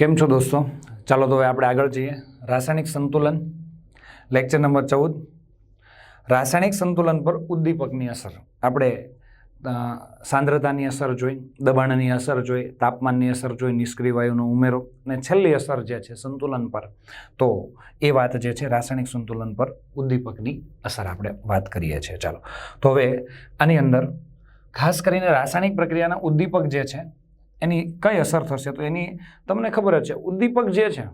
કેમ છો દોસ્તો? ચાલો તો હવે આપણે આગળ જઈએ. રાસાયણિક સંતુલન લેક્ચર નંબર ચૌદ. રાસાયણિક સંતુલન પર ઉદ્દીપકની અસર. આપણે સાંદ્રતાની અસર જોઈ, દબાણની અસર જોઈ, તાપમાનની અસર જોઈ, નિષ્ક્રિય વાયુનો ઉમેરો અને છેલ્લી અસર જે છે સંતુલન પર. તો એ વાત જે છે રાસાયણિક સંતુલન પર ઉદ્દીપકની અસર આપણે વાત કરીએ છીએ. ચાલો. તો હવે આની અંદર ખાસ કરીને રાસાયણિક પ્રક્રિયાના ઉદ્દીપક જે છે એની કઈ અસર થશે? તો એની તમને ખબર જ છે, ઉદ્દીપક જે છે,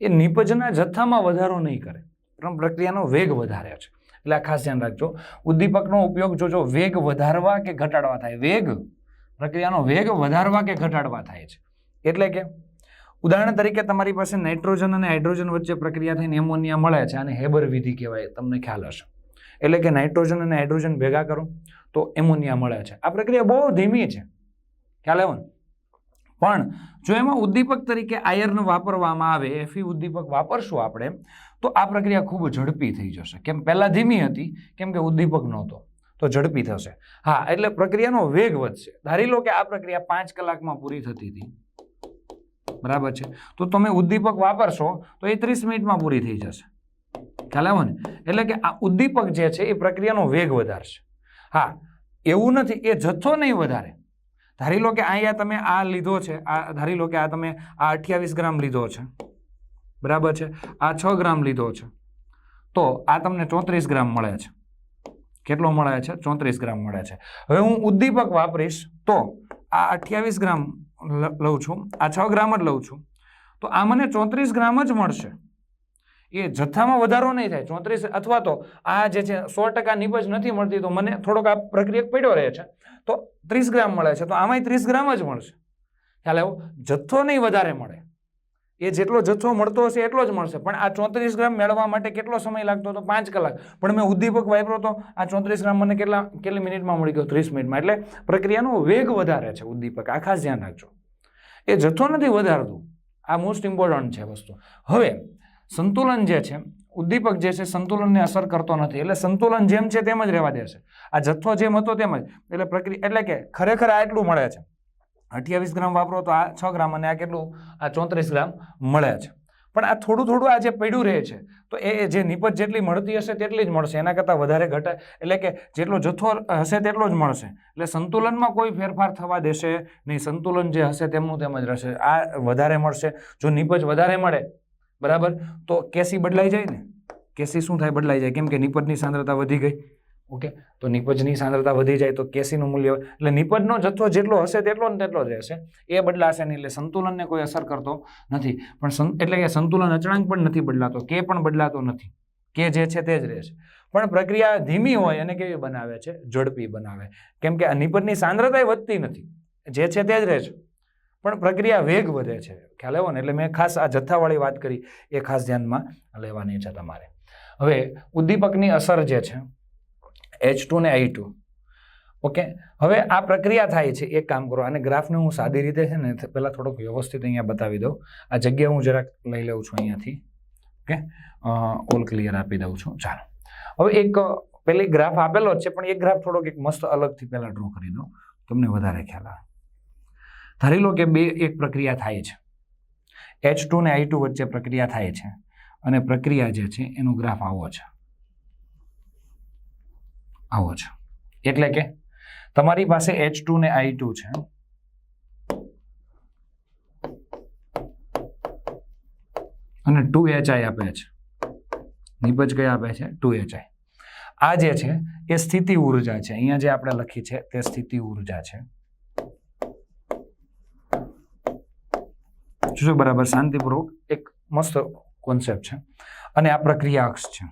એ નિપજના જથ્થામાં વધારો નહીં કરે. પણ પ્રક્રિયાનો વેગ વધારે છે. એટલે આ ખાસ ધ્યાન રાખજો. ઉદ્દીપકનો ઉપયોગ જોજો વેગ વધારવા કે ઘટાડવા થાય, વેગ, પ્રક્રિયાનો વેગ વધારવા કે ઘટાડવા થાય છે. એટલે કે, ઉદાહરણ તરીકે તમારી પાસે નાઇટ્રોજન અને હાઇડ્રોજન વચ્ચે પ્રક્રિયા થઈને એમોનિયા મળે છે અને હેબર વિધિ કહેવાય, તમને ખ્યાલ હશે. એટલે કે નાઇટ્રોજન અને હાઇડ્રોજન ભેગા કરો, તો એમોનિયા મળે છે. આ પ્રક્રિયા બહુ ધીમી છે. ખ્યાલ આવ્યો ને? પણ જો એમાં ઉદ્દીપક તરીકે આયર્ન વાપરવામાં આવે, એફી ઉદ્દીપક વાપરશું આપણે, તો આ પ્રક્રિયા ખૂબ ઝડપી થઈ જશે. કેમ પહેલાં ધીમી હતી, કેમ કે ઉદ્દીપક નહોતો, તો ઝડપી થશે. હા, એટલે પ્રક્રિયાનો વેગ વધશે. ધારી લો કે આ પ્રક્રિયા પાંચ કલાકમાં પૂરી થતી હતી. બરાબર છે? તો તમે ઉદ્દીપક વાપરશો, તો એ ત્રીસ મિનિટમાં પૂરી થઈ જશે. ખ્યાલ આવો ને? એટલે કે આ ઉદ્દીપક જે છે, એ પ્રક્રિયાનો વેગ વધારશે. હા, એવું નથી, એ જથ્થો નહીં વધારે. ધારી લો કે અહીંયા તમે આ લીધો છે, આ ધારી લો કે આ તમે આ અઠ્યાવીસ ગ્રામ લીધો છે, બરાબર છે? આ છ ગ્રામ લીધો છે. તો આ તમને ચોત્રીસ ગ્રામ મળે છે. કેટલો મળે છે? ચોત્રીસ ગ્રામ મળે છે. હવે હું ઉદ્દીપક વાપરીશ, તો આ અઠ્યાવીસ ગ્રામ લઉં છું. આ છ ગ્રામ જ લઉં છું. તો આ મને ચોત્રીસ ગ્રામ જ મળશે. એ જથ્થામાં વધારો નહીં થાય, ચોત્રીસ અથવા તો આ જે છે સો ટકા નીપજ નથી મળતી, તો મને થોડોક આ પ્રક્રિયા પડ્યો રહે છે. તો ત્રીસ ગ્રામ મળે છે, તો આમાંય ત્રીસ ગ્રામ જ મળશે. ખ્યાલ આવ્યો? જથ્થો નહીં વધારે મળે. એ જેટલો જથ્થો મળતો હશે એટલો જ મળશે, પણ આ ચોત્રીસ ગ્રામ મેળવવા માટે કેટલો સમય લાગતો હતો? પાંચ કલાક. પણ મેં ઉદ્દીપક વાપરો તો આ ચોત્રીસ ગ્રામ મને કેટલા, કેટલી મિનિટમાં મળી ગયો? ત્રીસ મિનિટમાં. એટલે પ્રક્રિયાનો વેગ વધારે છે, ઉદ્દીપક. આ ખાસ ધ્યાન રાખજો. એ જથ્થો નથી વધારતું. આ મોસ્ટ ઇમ્પોર્ટન્ટ છે વસ્તુ. હવે સંતુલન જે છે, ઉદ્દીપક જે છે, સંતુલનને અસર કરતો નથી. એટલે સંતુલન જેમ છે તેમ જ રહેવા દેશે. આ જથ્થો જેમ હતો તેમ જ. એટલે પ્રક્રિયા, એટલે કે ખરેખર આ એટલું મળે છે. અઠ્યાવીસ ગ્રામ વાપરો તો આ છ ગ્રામ અને આ કેટલું? આ ચોત્રીસ ગ્રામ મળે છે. પણ આ થોડું થોડું આ જે પડ્યું રહે છે, તો એ જે નિપજ જેટલી મળતી હશે તેટલી જ મળશે. એના કરતાં વધારે ઘટે. એટલે કે જેટલો જથ્થો હશે તેટલો જ મળશે. એટલે સંતુલનમાં કોઈ ફેરફાર થવા દેશે નહીં. સંતુલન જે હશે તેમનું તેમ જ રહેશે. આ વધારે મળશે. જો નિપજ વધારે મળે બરાબર? તો કેસી બદલાઈ જાય ને? કેસી શું થાય? બદલાઈ જાય. કેમ કે નિપજની સાંદ્રતા વધી ગઈ. ઓકે? તો નિપજની સાંદ્રતા વધી જાય તો કેસીનું મૂલ્ય એટલે નિપજનો જથ્થો જેટલો હશે તેટલો ને તેટલો જ રહેશે. એ બદલાશે નહીં એટલે સંતુલનને કોઈ અસર કરતો નથી. પણ એટલે કે સંતુલન અચળાંક પણ નથી બદલાતો. કે પણ બદલાતો નથી. કે જે છે તે જ રહેશે પણ પ્રક્રિયા ધીમી હોય અને કેવી બનાવે છે? ઝડપી બનાવે. કેમ કે નિપજની સાંદ્રતા વધતી નથી. જે છે તે જ રહે છે. પણ પ્રક્રિયા વેગ વધે છે. ખ્યાલ આવ્યો ને? એટલે મેં ખાસ આ જથ્થાવાળી વાત કરી. એ ખાસ ધ્યાનમાં લેવાની છે તમારે. હવે ઉદ્દીપકની અસર જે છે એચ ટુ ને આઈ ટુ ઓકે? હવે આ પ્રક્રિયા થાય છે. એક કામ કરો. અને ગ્રાફને હું સાદી રીતે છે ને પહેલાં થોડોક વ્યવસ્થિત અહીંયા બતાવી દઉં. આ જગ્યા હું જરાક લઈ લઉં છું અહીંયાથી. ઓકે? ઓલ ક્લિયર આપી દઉં છું. ચાલો. હવે એક, પેલી ગ્રાફ આપેલો જ છે, પણ એક ગ્રાફ થોડોક એક મસ્ત અલગથી પહેલાં ડ્રો કરી દો તમને વધારે ખ્યાલ આવે. ધારી લો કે બે એક પ્રક્રિયા થાય છે. એચ ટુ ને આઈ ટુ વચ્ચે પ્રક્રિયા થાય છે અને પ્રક્રિયા જે છે એનો ગ્રાફ આવો છે. આવો છે. એટલે કે તમારી પાસે એચ ટુ ને આઈ ટુ છે. અને ટુ એચ આઈ આપે છે. નિપજ કઈ આપે છે? ટુ એચ આઈ આ જે છે એ સ્થિતિ ઊર્જા છે. અહીંયા જે આપણે લખી છે તે સ્થિતિ ઊર્જા છે. જોજો બરાબર? શાંતિપૂર્વક? એક મસ્ત કોન્સેપ્ટ છે. અને આ પ્રક્રિયા અક્ષ છે.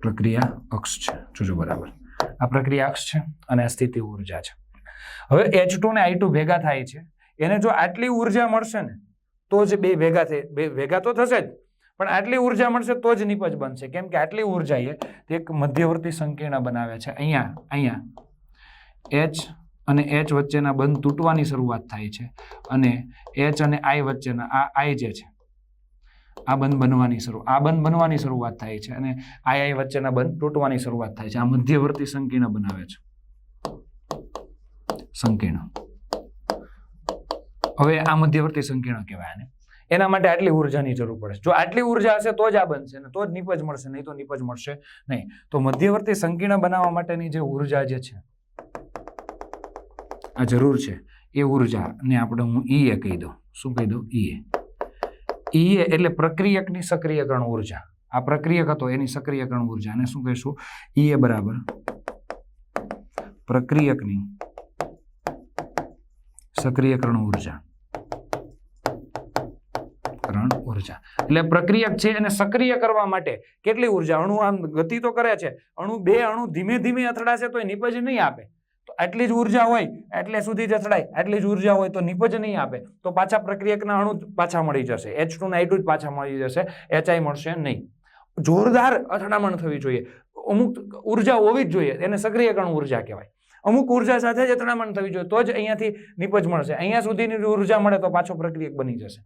પ્રક્રિયા અક્ષ છે. જોજો બરાબર. આ પ્રક્રિયા અક્ષ છે અને આ સ્થિતિ ઊર્જા છે. હવે એચ ટુ ને આઈ ટુ ભેગા થાય છે. એને જો આટલી ઊર્જા મળશે ને, તો જ બે ભેગા થઈ બે ભેગા તો થશે જ. પણ આટલી ઊર્જા મળશે તો જ નિપજ બનશે. કેમ કે આટલી ઊર્જા એ તે એક મધ્યવર્તી સંકીર્ણ બનાવે છે. અહીંયા અહીંયા. એચ અને એચ વચ્ચેના બંધ તૂટવાની શરૂઆત થાય છે અને એચ અને આઈ વચ્ચેના આ આઈ જે છે, આ બંધ બનવાની શરૂ, આ બંધ બનવાની શરૂઆત થાય છે અને આઈ આઈ વચ્ચેના બંધ તૂટવાની શરૂઆત થાય છે. આ મધ્યવર્તી સંકીર્ણ બનાવે છે. સંકીર્ણ. હવે આ મધ્યવર્તી સંકીર્ણ કહેવાય આને. એના માટે આટલી ઉર્જાની જરૂર પડે છે. જો આટલી ઊર્જા હશે તો જ આ બનશે ને, તો જ નિપજ મળશે, નહીં તો નિપજ મળશે નહીં. તો મધ્યવર્તી સંકીર્ણ બનાવવા માટેની જે ઊર્જા જે છે આ જરૂર છે. એ ઉર્જાને આપણે હું ઈએ કહી દઉં. શું કહી દઉં? ઈ એ. ઈ એ એટલે પ્રક્રિયકની સક્રિયકરણ ઊર્જા. આ પ્રક્રિયક હતો, એની સક્રિયકરણ ઊર્જા. અને શું કહીશું? ઈ એ બરાબર. પ્રક્રિયકની સક્રિયકરણ ઊર્જા. કરણ ઊર્જા. એટલે પ્રક્રિયક છે એને સક્રિય કરવા માટે કેટલી ઊર્જા? અણુ આમ ગતિ તો કરે છે. અણુ બે અણુ ધીમે ધીમે અથડાશે તો એ નિપજ નહીં આપે. તો આટલી જ ઊર્જા હોય, એટલે સુધી જથડાય આટલી જ ઊર્જા હોય તો નિપજ નહીં આપે. તો પાછા પ્રક્રિયકના અણુ પાછા મળી જશે. એચ ટુ ના જ પાછા મળી જશે. એચઆઈ મળશે નહીં. જોરદાર અથડામણ થવી જોઈએ. અમુક ઊર્જા હોવી જ જોઈએ. એને સક્રિયકરણ ઊર્જા કહેવાય. અમુક ઊર્જા સાથે જ અથડામણ થવી જોઈએ. તો જ અહીંયાથી નિપજ મળશે. અહીંયા સુધીની ઊર્જા મળે તો પાછો પ્રક્રિયક બની જશે.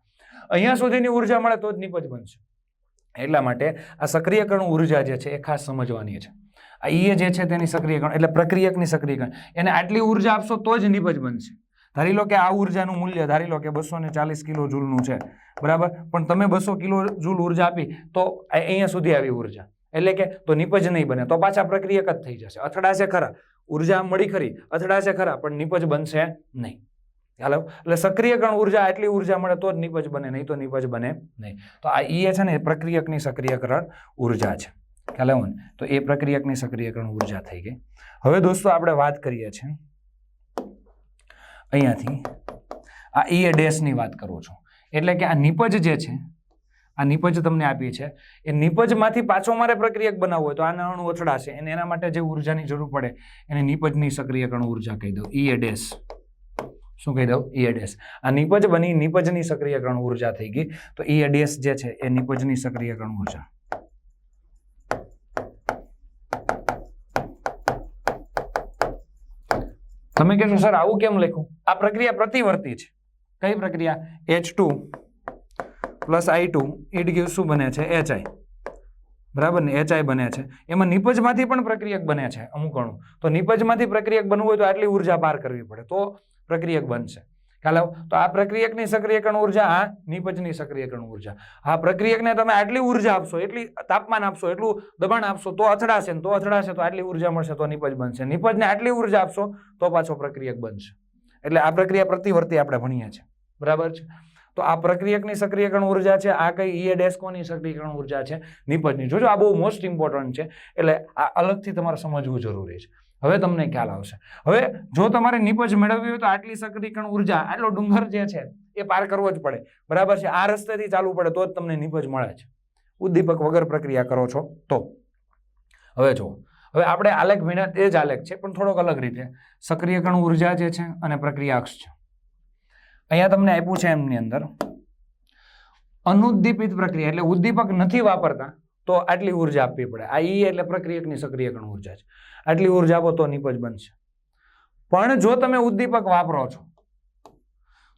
અહીંયા સુધીની ઊર્જા મળે તો જ નિપજ બનશે. એટલા માટે આ સક્રિયકરણ ઊર્જા જે છે એ ખાસ સમજવાની છે. આ ઈએ જે છે તેની સક્રિયકરણ, એટલે પ્રક્રિયકની સક્રિયકરણ. એને આટલી ઊર્જા આપશો તો જ નિપજ બનશે. ધારી લો કે આ ઉર્જાનું મૂલ્ય, ધારી લો કે બસો ને ચાલીસ કિલો જૂલનું છે, બરાબર? પણ તમે બસો કિલો જૂલ ઊર્જા આપી, તો અહીંયા સુધી આવી ઊર્જા. એટલે કે તો નિપજ નહીં બને, તો પાછા પ્રક્રિયક જ થઈ જશે. અથડાશે ખરા. ઊર્જા મળી ખરી, અથડાશે ખરા, પણ નિપજ બનશે નહીં. હાલો? એટલે સક્રિયકરણ ઊર્જા એટલી ઊર્જા મળે તો જ નિપજ બને, નહીં તો નિપજ બને નહીં. તો આ ઈએ છે ને, પ્રક્રિયકની સક્રિયકરણ ઊર્જા છે. ખ્યાલ આવ્યો ને? તો એ પ્રક્રિયકની સક્રિયકરણ ઊર્જા થઈ ગઈ. હવે દોસ્તો આપણે વાત કરીએ છીએ અહીંયાથી. આ ઈ ડેશની વાત કરું છું. એટલે કે આ નિપજ જે છે, આ નિપજ તમને આપી છે એ નિપજમાંથી પાછો મારે પ્રક્રિયક બનાવવો હોય તો આના અણુ અથડાશે. અને એના માટે જે ઉર્જાની જરૂર પડે, એને નિપજની સક્રિયકરણ ઊર્જા કહી દઉં. ઈ ડેશ શું કહી દઉં? ઈ ડેશ આ નિપજ બની, નિપજની સક્રિયકરણ ઊર્જા થઈ ગઈ. તો ઈ ડેશ જે છે, એ નિપજની સક્રિયકરણ ઊર્જા. તમે કહેશો, સર, આવું કેમ લખ્યું? આ પ્રક્રિયા પ્રતિવર્તી છે. કઈ પ્રક્રિયા? H two plus I two it give શું બને છે? એચઆઈ બરાબર ને? એચઆઈ બને છે. એમાં નિપજમાંથી પણ પ્રક્રિયક બને છે, અમુક અણુ. તો નિપજમાંથી પ્રક્રિયક બનવું હોય તો આટલી ઊર્જા પાર કરવી પડે. તો પ્રક્રિયક બનશે. ખ્યાલ આવ્યો? તો આ પ્રક્રિયકની સક્રિયકરણ ઊર્જા, આ નીપજની સક્રિયકરણ ઊર્જા. આ પ્રક્રિયકને તમે આટલી ઊર્જા આપશો, એટલી તાપમાન આપશો, એટલું દબાણ આપશો, તો અથડાશે તો અથડાશે, તો આટલી ઊર્જા મળશે, તો નિપજ બનશે. નિપજને આટલી ઊર્જા આપશો, તો પાછો પ્રક્રિયક બનશે. એટલે આ પ્રક્રિયા પ્રતિવર્તી આપણે ભણીએ છીએ. બરાબર છે? તો આ પ્રક્રિયકની સક્રિયકરણ ઊર્જા છે, આ કઈ ઈએ ડેસ્કોની સક્રિયકરણ ઊર્જા છે, નિપજની. જોજો આ બહુ મોસ્ટ ઇમ્પોર્ટન્ટ છે. એટલે આ અલગથી તમારે સમજવું જરૂરી છે. હવે તમને ખ્યાલ આવશે. હવે જો તમારે નિપજ મેળવવી હોય તો આટલી સક્રિયકરણ ઊર્જા, આટલો ડુંગર જે છે, એ પાર કરવો જ પડે. બરાબર છે? આ રસ્તેથી ચાલવું પડે તો જ તમને નિપજ મળે છે. ઉદ્દીપક વગર પ્રક્રિયા કરો છો તો. હવે જુઓ. હવે આપણે આલેખ વિના એ જ આલેખ છે, પણ થોડોક અલગ રીતે. સક્રિયકરણ ઊર્જા જે છે અને પ્રક્રિયા અક્ષ છે. અહીંયા તમને આપ્યું છે એમની અંદર. અનુદ્દીપિત પ્રક્રિયા, એટલે ઉદ્દીપક નથી વાપરતા તો આટલી ઊર્જા આપવી પડે. આ ઈ એટલે પ્રક્રિયકની સક્રિયકણ ઊર્જા છે. આટલી ઊર્જા આપો તો નિપજ બનશે. પણ જો તમે ઉદ્દીપક વાપરો છો,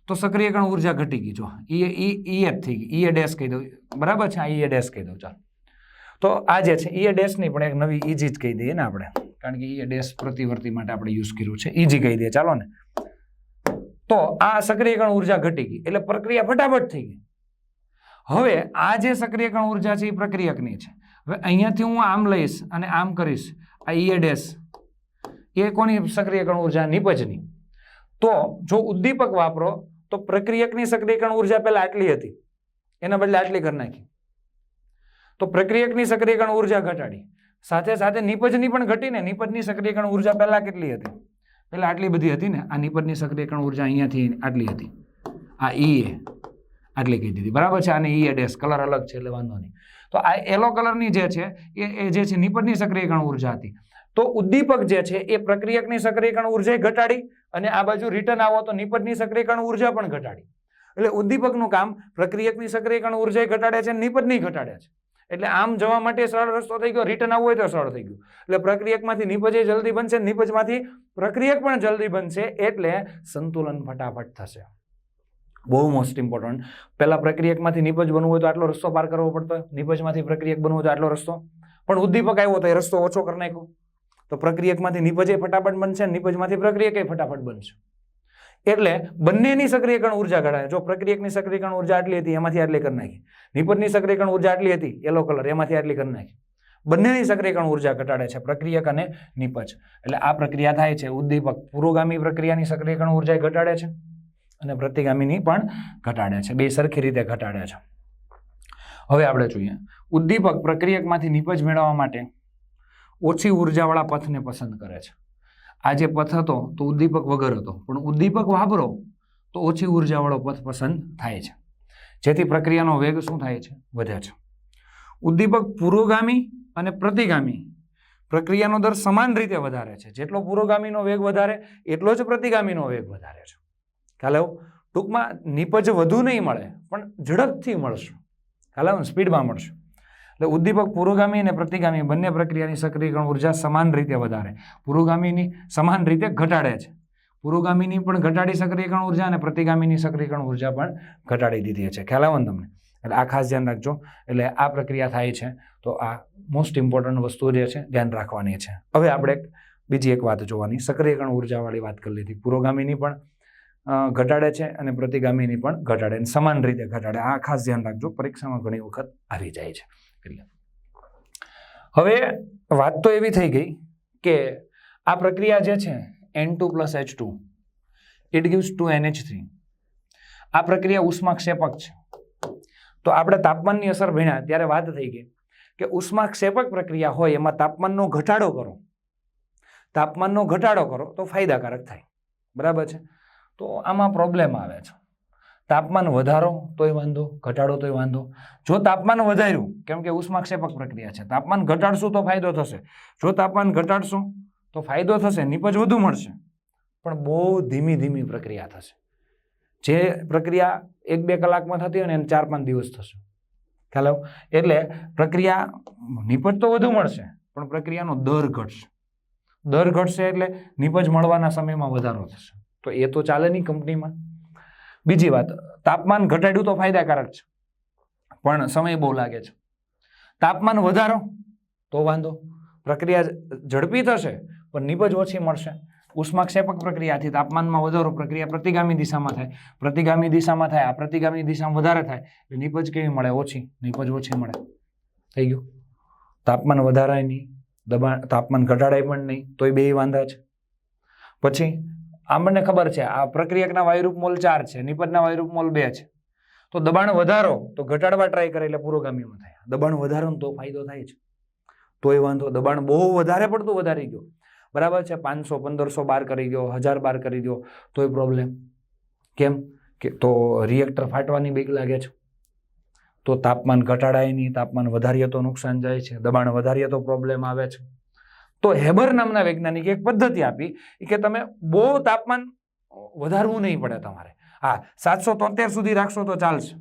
તો સક્રિયકણ ઊર્જા ઘટી ગઈ. જો, ઈ ઈ ઈ જ થઈ ગઈ. ઈ ડેશ કહી દઉં. બરાબર છે? આ ઈ ડેશ કહી દઉં. ચાલો. તો આ જે છે, ઈ એ નહીં પણ એક નવી ઈજી જ કહી દઈએ ને આપણે. કારણ કે ઈ ડેશ પ્રતિવર્તી માટે આપણે યુઝ કર્યું છે. ઈજી કહી દઈએ. ચાલો ને. તો આ સક્રિયકરણ ઊર્જા ઘટી ગઈ. એટલે પ્રક્રિયા ફટાફટ થઈ ગઈ. હવે આ જે સક્રિયકરણ ઊર્જા છે એ પ્રક્રિયકની છે. હવે અહીંયાથી હું આમ લઈશ અને આમ કરીશ. આ ઈ ડેશ એ કોની સક્રિયકરણ ઊર્જા? નિપજની. તો જો ઉદ્દીપક વાપરો, તો પ્રક્રિયકની સક્રિયકરણ ઊર્જા પહેલાં આટલી હતી. એના બદલે આટલી કરી નાખી. તો પ્રક્રિયકની સક્રિયકરણ ઊર્જા ઘટાડી. સાથે સાથે નિપજની પણ ઘટીને નિપજની સક્રિયકરણ ઊર્જા પહેલાં કેટલી હતી? પહેલાં આટલી બધી હતી ને, આ નિપજની સક્રિયકરણ ઊર્જા અહીંયાથી આટલી હતી. આ ઈ એ આટલી કહી દીધી બરાબર છે? અને ઈ ડેશ કલર અલગ છે એટલે વાંધો નહીં. તો આ યલો કલરની જે છે, એ એ જે છે, નિપજની સક્રિયકરણ ઊર્જા હતી. તો ઉદ્દીપક જે છે, એ પ્રક્રિયકની સક્રિયકરણ ઊર્જા ઘટાડી અને આ બાજુ રિટર્ન આવો તો નિપજની સક્રિયકરણ ઊર્જા પણ ઘટાડી. એટલે ઉદ્દીપકનું કામ પ્રક્રિયકની સક્રિયકરણ ઊર્જા ઘટાડે છે, નિપજની ઘટાડે છે. એટલે આમ જવા માટે સરળ રસ્તો થઈ ગયો રિટર્ન આવવું હોય તો સરળ થઈ ગયું. એટલે પ્રક્રિયકમાંથી નિપજે જલ્દી બનશે, નિપજમાંથી પ્રક્રિયક પણ જલ્દી બનશે, એટલે સંતુલન ફટાફટ થશે. બહુ મોસ્ટ ઇમ્પોર્ટન્ટ પહેલાં પ્રક્રિયકમાંથી નિપજ બનવું હોય તો આટલો રસ્તો પાર કરવો પડતો. નિપજમાંથી પ્રક્રિયક બનવું હોય તો આટલો રસ્તો. પણ ઉદ્દીપક આવ્યો તો એ રસ્તો ઓછો કરી નાખ્યો. તો પ્રક્રિયકમાંથી નિપજે ફટાફટ બનશે નિપજમાંથી પ્રક્રિયક ફટાફટ બનશે. એટલે બંનેની સક્રિયકરણ ઊર્જા ઘટાડે. જો પ્રક્રિયકની સક્રિયકરણ ઊર્જા આટલી હતી, એમાંથી આટલી કરી નાખી. નિપજની સક્રિયકરણ ઊર્જા આટલી હતી યલો કલર એમાંથી આટલી કરી નાખી. બંનેની સક્રિયકરણ ઊર્જા ઘટાડે છે પ્રક્રિયક અને નિપજ. એટલે આ પ્રક્રિયા થાય છે. ઉદ્દીપક પુરોગામી પ્રક્રિયાની સક્રિયકરણ ઊર્જા ઘટાડે છે. અને પ્રતિગામીની પણ ઘટાડે છે. બે સરખી રીતે ઘટાડે છે. હવે આપણે જોઈએ. ઉદ્દીપક પ્રક્રિયકમાંથી નિપજ મેળવવા માટે ઓછી ઉર્જાવાળા પથને પસંદ કરે છે. આ જે પથ હતો તો ઉદ્દીપક વગર હતો, પણ ઉદ્દીપક વાપરો તો ઓછી ઉર્જાવાળો પથ પસંદ થાય છે. જેથી પ્રક્રિયાનો વેગ શું થાય છે? વધે છે. ઉદ્દીપક પુરોગામી અને પ્રતિગામી પ્રક્રિયાનો દર સમાન રીતે વધારે છે. જેટલો પુરોગામીનો વેગ વધારે, એટલો જ પ્રતિગામીનો વેગ વધારે છે. ખ્યાલ આવ્યો ટૂંકમાં નીપજ વધુ નહીં મળે, પણ ઝડપથી મળશે. આવ્યો સ્પીડમાં મળશે. એટલે ઉદ્દીપક પુરોગામી અને પ્રતિગામી બંને પ્રક્રિયાની સક્રિયકરણ ઊર્જા સમાન રીતે વધારે. પુરોગામીની સમાન રીતે ઘટાડે છે. પુરોગામીની પણ ઘટાડી સક્રિયકરણ ઊર્જા અને પ્રતિગામીની સક્રિયકરણ ઊર્જા પણ ઘટાડી દીધી છે. ખ્યાલ આવે તમને? એટલે આ ખાસ ધ્યાન રાખજો. એટલે આ પ્રક્રિયા થાય છે. તો આ મોસ્ટ ઇમ્પોર્ટન્ટ વસ્તુ જે છે, ધ્યાન રાખવાની છે. હવે આપણે બીજી એક વાત જોવાની. સક્રિયકરણ ઉર્જાવાળી વાત કરી લીધી. પુરોગામીની પણ ઘટાડે છે અને પ્રતિગામીની પણ ઘટાડે સમાન રીતે ઘટાડે. આ ખાસ ધ્યાન રાખજો. પરીક્ષામાં ઘણી વખત આવી જાય છે. એટલે હવે વાત તો એવી થઈ ગઈ કે આ પ્રક્રિયા જે છે N two plus H two it gives two NH three આ પ્રક્રિયા ઉષ્માક્ષેપક છે. તો આપણે તાપમાનની અસર ભણ્યા ત્યારે વાત થઈ ગઈ કે ઉષ્માક્ષેપક પ્રક્રિયા હોય એમાં તાપમાનનો ઘટાડો કરો. તાપમાનનો ઘટાડો કરો તો ફાયદાકારક થાય. બરાબર છે? તો આમાં પ્રોબ્લેમ આવે છે. તાપમાન વધારો તોય વાંધો, ઘટાડો તોય વાંધો. જો તાપમાન વધાર્યું, કેમ કે ઉષ્માક્ષેપક પ્રક્રિયા છે, તાપમાન ઘટાડશું તો ફાયદો થશે. જો તાપમાન ઘટાડશું તો ફાયદો થશે, નિપજ વધુ મળશે. પણ બહુ ધીમી ધીમી પ્રક્રિયા થશે. જે પ્રક્રિયા એક બે કલાકમાં થતી હોય ને એને ચાર પાંચ દિવસ થશે. ખ્યાલ? એટલે પ્રક્રિયા નિપજ તો વધુ મળશે, પણ પ્રક્રિયાનો દર ઘટશે. દર ઘટશે એટલે નિપજ મળવાના સમયમાં વધારો થશે. તો એ તો ચાલે નહીં કંપનીમાં. બીજી વાત, તાપમાન ઘટાડ્યું તો ફાયદાકારક છે, પણ સમય બહુ લાગે છે. તાપમાન વધારો, તો વાંધો. પ્રક્રિયા ઝડપી થશે, પણ નિપજ ઓછી મળશે. ઉષ્માક્ષેપક પ્રક્રિયાથી તાપમાનમાં વધારો પ્રક્રિયા પ્રતિગામી દિશામાં થાય. પ્રતિગામી દિશામાં થાય, આ પ્રતિગામી દિશામાં વધારે થાય, એટલે નિપજ કેવી મળે? ઓછી. નિપજ ઓછી મળે. થઈ ગયું. તાપમાન વધારાય નહીં, દબાણ, તાપમાન ઘટાડાય પણ નહીં, તોય બે વાંધા છે. પછી આપણને ખબર છે, આ પ્રક્રિયકના વાયુરૂપ મોલ ચાર છે, નિપજના વાયુરૂપ મોલ બે છે. તો દબાણ વધારો, તો ઘટાડવા ટ્રાય કરે એટલે પુરોગામીમાં થાય. દબાણ વધારો તો ફાયદો થાય છે તોય વાંધો, દબાણ બહુ વધારે પડતું વધારી ગયો. બરાબર છે, પાંચસો, પંદરસો બાર કરી ગયો હજાર બાર કરી દો, તોય પ્રોબ્લેમ કેમ? કે તો રિએક્ટર ફાટવાની બીક લાગે છે. તો તાપમાન ઘટાડાય નહીં, તાપમાન વધારીએ તો નુકસાન જાય છે, દબાણ વધારીએ તો પ્રોબ્લેમ આવે છે. તો હેબર નામના વૈજ્ઞાનિકે એક પદ્ધતિ આપી કે તમે બહુ તાપમાન વધારવું નહીં પડે તમારે. હા, સાતસો તોતેર સુધી રાખશો તો ચાલશે.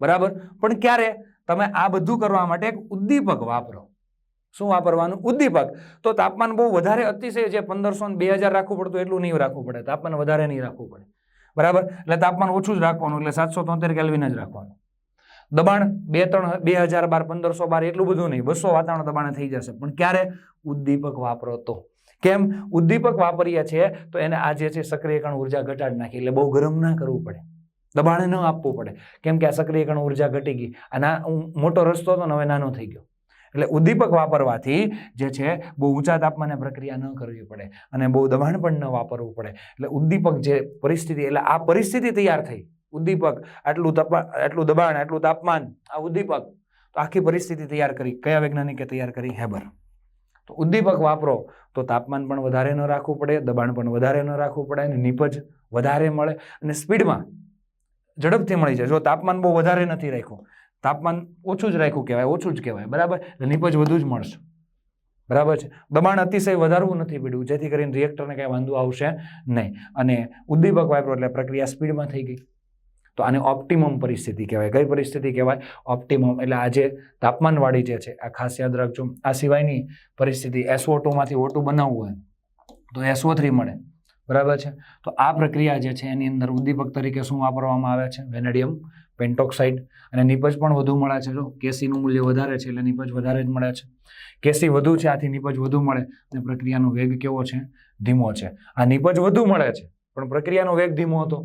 બરાબર? પણ ક્યારે? તમે આ બધું કરવા માટે એક ઉદ્દીપક વાપરો. શું વાપરવાનું? ઉદ્દીપક. તો તાપમાન બહુ વધારે અતિશય છે, પંદરસો બે હજાર રાખવું પડતું એટલું નહીં રાખવું પડે. તાપમાન વધારે નહીં રાખવું પડે. બરાબર? એટલે તાપમાન ઓછું જ રાખવાનું, એટલે સાતસો તોતેર કેલ્વિન જ રાખવાનું. દબાણ બે ત્રણ, બે હજાર બાર, પંદરસો બાર એટલું બધું નહીં. બસો વાતાવરણ દબાણે થઈ જશે. પણ ક્યારે? ઉદ્દીપક વાપરો તો. કેમ? ઉદ્દીપક વાપરીએ છીએ તો એને આ જે છે સક્રિયકરણ ઊર્જા ઘટાડી નાખી. એટલે બહુ ગરમ ના કરવું પડે. દબાણ ન આપવું પડે. કેમ કે આ સક્રિયકરણ ઊર્જા ઘટી ગઈ. અને મોટો રસ્તો હતો ને હવે નાનો થઈ ગયો. એટલે ઉદ્દીપક વાપરવાથી જે છે બહુ ઊંચા તાપમાને પ્રક્રિયા ન કરવી પડે. અને બહુ દબાણ પણ ન વાપરવું પડે. એટલે ઉદ્દીપક જે પરિસ્થિતિ, એટલે આ પરિસ્થિતિ તૈયાર થઈ. ઉદ્દીપક, આટલું તપા, આટલું દબાણ, આટલું તાપમાન, આ ઉદ્દીપક. તો આખી પરિસ્થિતિ તૈયાર કરી. કયા વૈજ્ઞાનિકે તૈયાર કરી? હેબર. તો ઉદ્દીપક વાપરો, તો તાપમાન પણ વધારે ન રાખવું પડે, દબાણ પણ વધારે ન રાખવું પડે, અને નિપજ વધારે મળે, અને સ્પીડમાં ઝડપથી મળી જાય. જો તાપમાન બહુ વધારે નથી રાખ્યું, તાપમાન ઓછું જ રાખ્યું કહેવાય, ઓછું જ કહેવાય, બરાબર? નિપજ વધુ જ મળશે. બરાબર છે? દબાણ અતિશય વધારવું નથી પડ્યું, જેથી કરીને રિએક્ટરને કાંઈ વાંધો આવશે નહીં. અને ઉદ્દીપક વાપરો એટલે પ્રક્રિયા સ્પીડમાં થઈ ગઈ. તો આને ઓપ્ટિમમ પરિસ્થિતિ કહેવાય. કઈ પરિસ્થિતિ કહેવાય? ઓપ્ટિમમ એટલે આજે તાપમાનવાળી જે છે, આ ખાસ યાદ રાખજો. આ સિવાયની પરિસ્થિતિ એસઓ ટુમાંથી ઓટુ બનાવવું હોય, તો એસઓ થ્રી મળે. બરાબર છે? તો આ પ્રક્રિયા જે છે, એની અંદર ઉદ્દીપક તરીકે શું વાપરવામાં આવે છે? વેનેડિયમ, પેન્ટોક્સાઇડ અને નિપજ પણ વધુ મળે છે. જો કેસીનું મૂલ્ય વધારે છે, એટલે નિપજ વધારે જ મળે છે. કેસી વધુ છે, આથી નિપજ વધુ મળે અને પ્રક્રિયાનો વેગ કેવો છે? ધીમો છે. આ નિપજ વધુ મળે છે, પણ પ્રક્રિયાનો વેગ ધીમો હતો.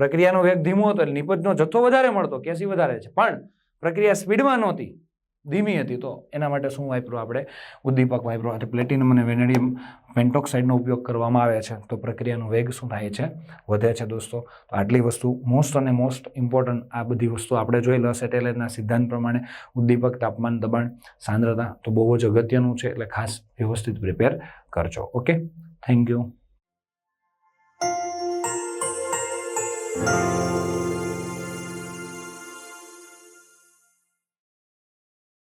પ્રક્રિયાનો વેગ ધીમો હતો એટલે નિપજનો જથ્થો વધારે મળતો, કેસી વધારે છે. પણ પ્રક્રિયા સ્પીડમાં નહોતી, ધીમી હતી. તો એના માટે શું વાપર્યું આપણે? ઉદ્દીપક વાપરો એટલે પ્લેટિનમ અને વેનેડિયમ પેન્ટોક્સાઇડનો ઉપયોગ કરવામાં આવે છે. તો પ્રક્રિયાનો વેગ શું થાય છે? વધે છે દોસ્તો. તો આટલી વસ્તુ મોસ્ટ અને મોસ્ટ ઇમ્પોર્ટન્ટ આ બધી વસ્તુ આપણે જોઈ લો સેટેલાઇટના સિદ્ધાંત પ્રમાણે. ઉદ્દીપક, તાપમાન, દબાણ, સાંદ્રતા તો બહુ જ અગત્યનું છે. એટલે ખાસ વ્યવસ્થિત પ્રિપેર કરજો. Okay thank you Thank you.